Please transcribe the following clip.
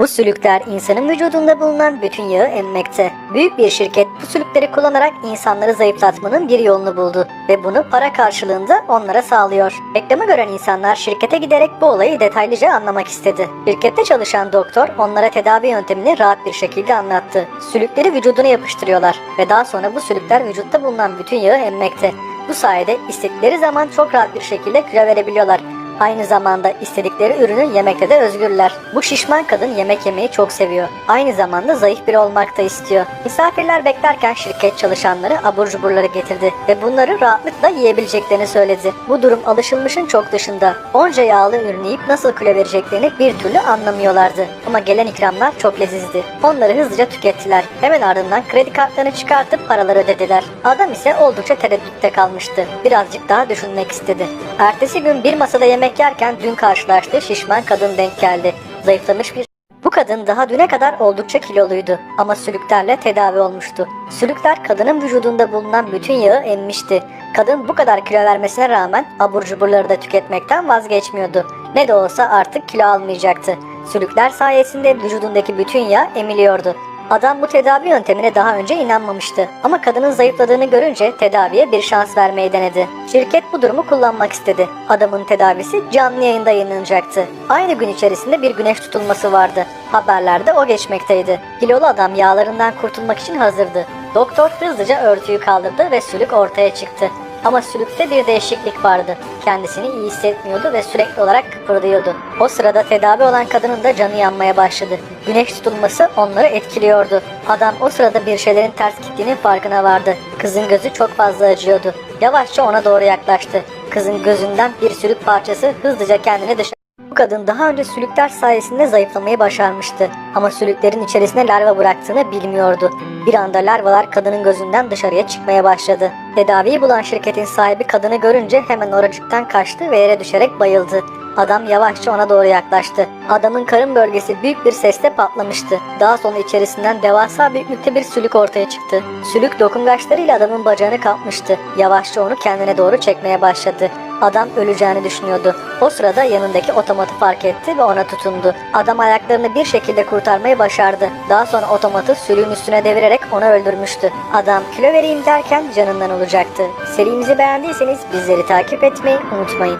Bu sülükler insanın vücudunda bulunan bütün yağı emmekte. Büyük bir şirket bu sülükleri kullanarak insanları zayıflatmanın bir yolunu buldu ve bunu para karşılığında onlara sağlıyor. Reklamı gören insanlar şirkete giderek bu olayı detaylıca anlamak istedi. Şirkette çalışan doktor onlara tedavi yöntemini rahat bir şekilde anlattı. Sülükleri vücuduna yapıştırıyorlar ve daha sonra bu sülükler vücutta bulunan bütün yağı emmekte. Bu sayede istedikleri zaman çok rahat bir şekilde kilo verebiliyorlar. Aynı zamanda istedikleri ürünü yemekte de özgürler. Bu şişman kadın yemek yemeyi çok seviyor. Aynı zamanda zayıf biri olmak da istiyor. Misafirler beklerken şirket çalışanları abur cuburları getirdi ve bunları rahatlıkla yiyebileceklerini söyledi. Bu durum alışılmışın çok dışında. Onca yağlı ürünü yiyip nasıl kilo vereceklerini bir türlü anlamıyorlardı. Ama gelen ikramlar çok lezizdi. Onları hızlıca tükettiler. Hemen ardından kredi kartlarını çıkartıp paraları ödediler. Adam ise oldukça tereddütte kalmıştı. Birazcık daha düşünmek istedi. Ertesi gün bir masada yemek yerken dün karşılaştığı şişman kadın denk geldi. Zayıflamış bir bu kadın daha düne kadar oldukça kiloluydu ama sülüklerle tedavi olmuştu. Sülükler kadının vücudunda bulunan bütün yağı emmişti. Kadın bu kadar kilo vermesine rağmen abur cuburları da tüketmekten vazgeçmiyordu. Ne de olsa artık kilo almayacaktı. Sülükler sayesinde vücudundaki bütün yağ emiliyordu. Adam bu tedavi yöntemine daha önce inanmamıştı ama kadının zayıfladığını görünce tedaviye bir şans vermeyi denedi. Şirket bu durumu kullanmak istedi. Adamın tedavisi canlı yayında yayınlanacaktı. Aynı gün içerisinde bir güneş tutulması vardı. Haberlerde o geçmekteydi. Kilolu adam yağlarından kurtulmak için hazırdı. Doktor hızlıca örtüyü kaldırdı ve sülük ortaya çıktı. Ama sülükte bir değişiklik vardı. Kendisini iyi hissetmiyordu ve sürekli olarak kıpırdıyordu. O sırada tedavi olan kadının da canı yanmaya başladı. Güneş tutulması onları etkiliyordu. Adam o sırada bir şeylerin ters gittiğinin farkına vardı. Kızın gözü çok fazla acıyordu. Yavaşça ona doğru yaklaştı. Kızın gözünden bir sülük parçası hızlıca kendini dışarı bu kadın daha önce sülükler sayesinde zayıflamayı başarmıştı ama sülüklerin içerisine larva bıraktığını bilmiyordu. Bir anda larvalar kadının gözünden dışarıya çıkmaya başladı. Tedaviyi bulan şirketin sahibi kadını görünce hemen oracıktan kaçtı ve yere düşerek bayıldı. Adam yavaşça ona doğru yaklaştı. Adamın karın bölgesi büyük bir sesle patlamıştı. Daha sonra içerisinden devasa büyüklükte bir sülük ortaya çıktı. Sülük dokungaçlarıyla adamın bacağını kapmıştı. Yavaşça onu kendine doğru çekmeye başladı. Adam öleceğini düşünüyordu. O sırada yanındaki otomatı fark etti ve ona tutundu. Adam ayaklarını bir şekilde kurtarmayı başardı. Daha sonra otomatı sülüğün üstüne devirerek onu öldürmüştü. Adam kilo vereyim derken canından olacaktı. Serimizi beğendiyseniz bizleri takip etmeyi unutmayın.